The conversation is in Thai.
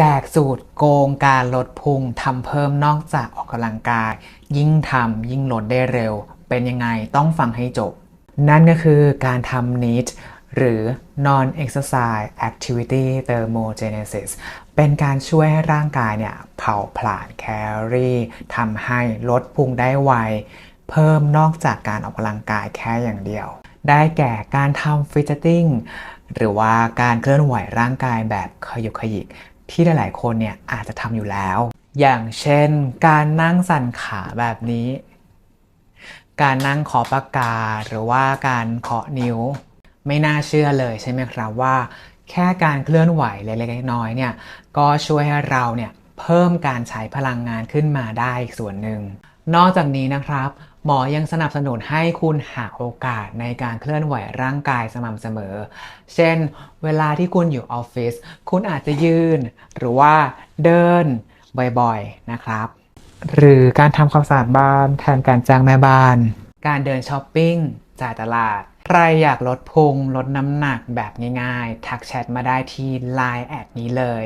แจกสูตรโกงการลดพุงทำเพิ่มนอกจากออกกำลังกาย ยิ่งทำยิ่งลดได้เร็ว เป็นยังไงต้องฟังให้จบ นั่นก็คือการทำ NEAT หรือ non exercise activity thermogenesis เป็นการช่วยให้ร่างกายเนี่ยเผาผลาญแคลอรี่ทำให้ลดพุงได้ไว เพิ่มนอกจากการออกกำลังกายแค่อย่างเดียว ได้แก่การทำฟิตติ้งหรือว่าการเคลื่อนไหวร่างกายแบบขยุกขยิก ที่หลาย ๆ คนเนี่ยอาจจะทำอยู่แล้ว อย่างเช่น การนั่งสั่นขาแบบนี้ การนั่งขอปากกาหรือว่าการเคาะนิ้ว ไม่น่าเชื่อเลยใช่ไหมครับว่า แค่การเคลื่อนไหวเล็กๆน้อยๆเนี่ยก็ช่วยให้เราเนี่ยเพิ่มการใช้พลังงานขึ้นมาได้อีกส่วนหนึ่ง นอกจากนี้นะครับ หมอยังสนับสนุนให้คุณหาโอกาสในการเคลื่อนไหวร่างกายสม่ำเสมอ เช่น เวลาที่คุณอยู่ออฟฟิศคุณอาจจะยืน หรือว่าเดินบ่อยๆนะครับ หรือการทำความสะอาดบ้านแทนการจ้างแม่บ้าน การเดินช้อปปิ้งจ่ายตลาด ใครอยากลดพุงลดน้ำหนักแบบง่ายๆ ทักแชทมาได้ที่ Line แอดนี้เลย